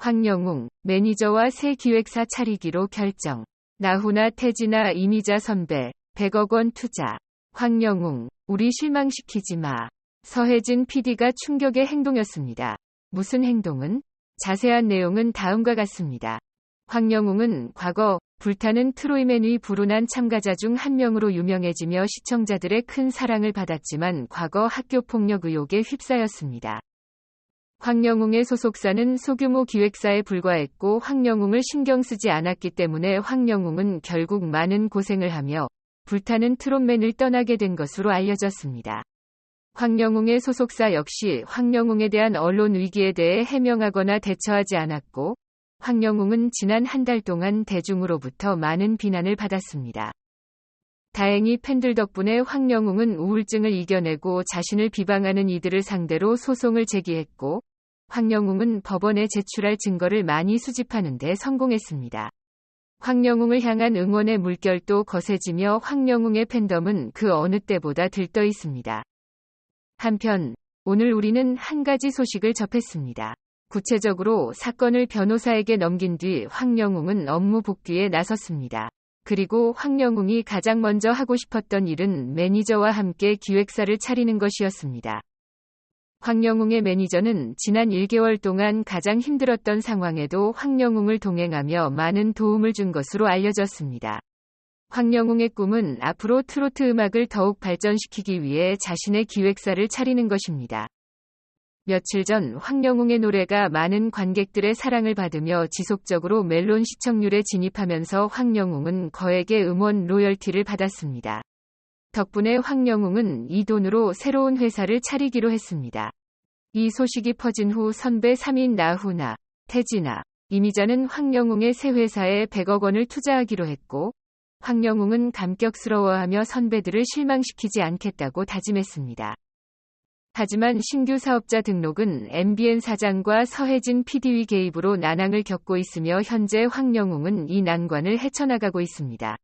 황영웅, 매니저와 새 기획사 차리기로 결정. 나훈아 태진아 이미자 선배, 100억 원 투자. 황영웅, 우리 실망시키지 마. 서혜진 PD가 충격의 행동이었습니다. 무슨 행동은? 자세한 내용은 다음과 같습니다. 황영웅은 과거 불타는 트로이맨 위 불운한 참가자 중 한 명으로 유명해지며 시청자들의 큰 사랑을 받았지만 과거 학교폭력 의혹에 휩싸였습니다. 황영웅의 소속사는 소규모 기획사에 불과했고 황영웅을 신경 쓰지 않았기 때문에 황영웅은 결국 많은 고생을 하며 불타는 트롯맨을 떠나게 된 것으로 알려졌습니다. 황영웅의 소속사 역시 황영웅에 대한 언론 위기에 대해 해명하거나 대처하지 않았고 황영웅은 지난 한 달 동안 대중으로부터 많은 비난을 받았습니다. 다행히 팬들 덕분에 황영웅은 우울증을 이겨내고 자신을 비방하는 이들을 상대로 소송을 제기했고 황영웅은 법원에 제출할 증거를 많이 수집하는 데 성공했습니다. 황영웅을 향한 응원의 물결도 거세지며 황영웅의 팬덤은 그 어느 때보다 들떠 있습니다. 한편 오늘 우리는 한 가지 소식을 접했습니다. 구체적으로 사건을 변호사에게 넘긴 뒤 황영웅은 업무 복귀에 나섰습니다. 그리고 황영웅이 가장 먼저 하고 싶었던 일은 매니저와 함께 기획사를 차리는 것이었습니다. 황영웅의 매니저는 지난 1개월 동안 가장 힘들었던 상황에도 황영웅을 동행하며 많은 도움을 준 것으로 알려졌습니다. 황영웅의 꿈은 앞으로 트로트 음악을 더욱 발전시키기 위해 자신의 기획사를 차리는 것입니다. 며칠 전 황영웅의 노래가 많은 관객들의 사랑을 받으며 지속적으로 멜론 시청률에 진입하면서 황영웅은 거액의 음원 로열티를 받았습니다. 덕분에 황영웅은 이 돈으로 새로운 회사를 차리기로 했습니다. 이 소식이 퍼진 후 선배 3인 나훈아, 태진아, 이미자는 황영웅의 새 회사에 100억 원을 투자하기로 했고, 황영웅은 감격스러워하며 선배들을 실망시키지 않겠다고 다짐했습니다. 하지만 신규 사업자 등록은 MBN 사장과 서혜진 PD위 개입으로 난항을 겪고 있으며 현재 황영웅은 이 난관을 헤쳐나가고 있습니다.